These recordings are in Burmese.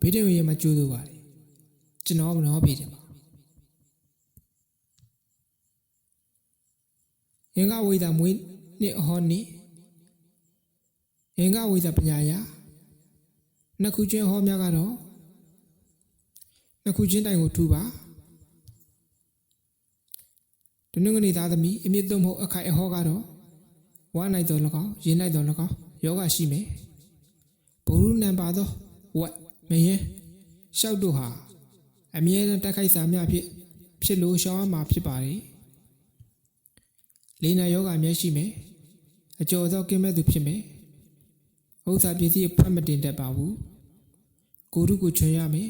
ဗီဒီယိုရဲ့မှာကြိုးလို့ပါတယ်ကျွန်တော်မနှောပြတယ်ပါရင်ကဝိဒါမွေးနှစ်ဟောနီရင်ကဝိဒါပညာယာနှစ်ခုချင်းဟောများကတော့နှစ်ခုချင်းတိုင်ကိုထူပါတနင်္ဂနွေသားသမီးအမြင့်သုံးဖို့အခိုက်အဟောကတော့ဝါနိုင်တော်၎င်းရင်းနိုင်တော်၎င်းယောဂရှိမယ်ဘုရုနံပါသော ဝက်မယင်းရှောက်တို့ဟာအမြဲတမ်းတက်ခိုက်စာများဖြစ်ဖြစ်လို့ရှောင်းရမှာဖြစ်ပါတယ်လေးနာယောဂအမျက်ရှိမယ်အကျော်သောကင်းမဲ့သူဖြစ်မယ်ဥစ္စာပစ္စည်းဖတ်မတင်တတ်ပါဘူးကိုရုကိုချွန်ရမယ်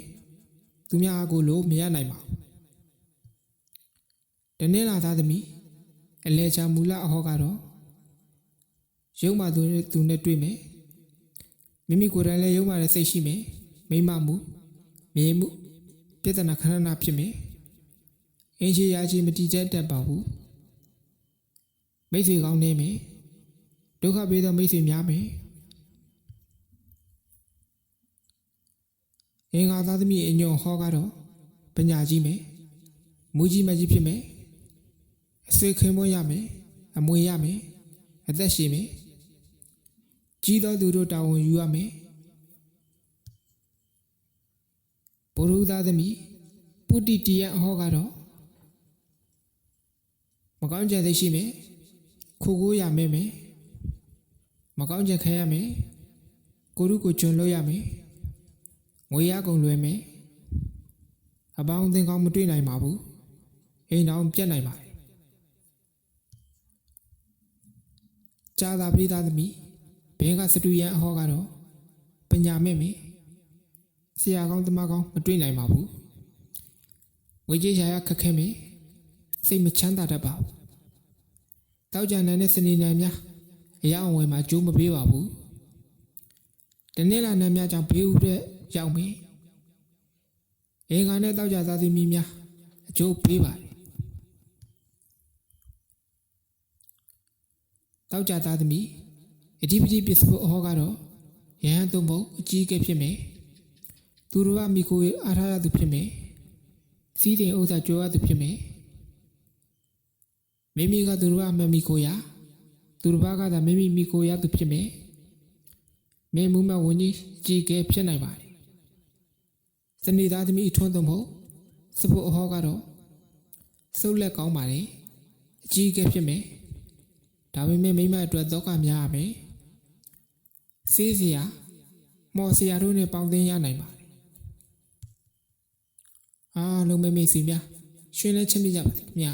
သူများအားကိုလို့မရနိုင်ပါဘူးတနေ့လာသားသမီးအလဲချာမူလအဟောကတော့ရုံမှသူနဲ့သူနဲ့တွေ့မယ် မိမိကိုယ်တိုင်လည်းရုံမှလည်းစိတ်ရှိမယ်မိမမှုမြေမှုပြဿနာခဏနာဖြစ်မယ်အင်းချေရာချေမတည်ကျတတ်ပါဘူးမိတ်ဆွေကောင်းနေမယ်ဒုက္ခပေးသောမိတ်ဆွေများမယ်အင်္ဂါသားသမီးအညွန်ဟောကတော့ပညာကြီးမယ်မူကြီးမကြီးဖြစ်မယ်အဆွေခင်မွန်းရမယ်အမွေရမယ်အသက်ရှိမယ် ကြီးသောသူတို့တာဝန်ယူရမယ်ဘုရုသားသမီးပုတ္တိတယဟောကတော့မကောင်းကြတဲ့ရှိမယ်ခိုကိုရမယ်မယ်မကောင်းကြခံရမယ်ကိုရုကိုကျွန်လို့ရမယ်ငွေရကုန်လွယ်မယ်အပေါင်းအသင်းကောင်းမတွေ့နိုင်ပါဘူးအိမ်တော်ပြတ်နိုင်ပါတယ်ကြာသာပိသားသမီး ဘင်းကစတူရန်အဟောကတော့ပညာမဲ့မယ်ဆရာကောင်းတမကောင်းမတွေ့နိုင်ပါဘူးငွေကြေးရှာရခက်ခဲမယ်စိတ်မချမ်းသာတတ်ပါဘူးတောက်ကြနိုင်တဲ့စနေနိုင်များအရာအဝယ်မှာကြိုးမပေးပါဘူးတနေ့လာနိုင်များကြောင့်ဘေးဥတဲ့ရောက်မယ်အင်္ဂါနဲ့တောက်ကြသားသမီးများအကျိုးပေးပါတယ်တောက်ကြသားသမီး အဓိပတိပစ္စဖို့အဟောကတော့ယဟန်သုံးဖို့အကြီးအကဲဖြစ်မယ်သူတို့ကမိကိုအားထားရသူဖြစ်မယ်စီးတဲ့ဥစ္စာကြိုးရသူဖြစ်မယ်မိမိကသူတို့ကမမိကိုရသူတို့ဘာကသာမိမိမိကိုရသူဖြစ်မယ်မင်းမူမဝင်းကြီးကြီးကဲဖြစ်နိုင်ပါတယ်စနေသားသမီးအထွန်းသုံးဖို့စဖို့အဟောကတော့စုပ်လက်ကောင်းပါတယ်အကြီးကဲဖြစ်မယ်ဒါပေမဲ့မိမအတွက်ဒုက္ခများရမယ် စေးစရာမော်စရာတို့နဲ့ပေါင်းသင်းရနိုင်ပါတယ်အားလုံးမိမိစီများရှင်လဲချင်းပြကြပါခင်ဗျာ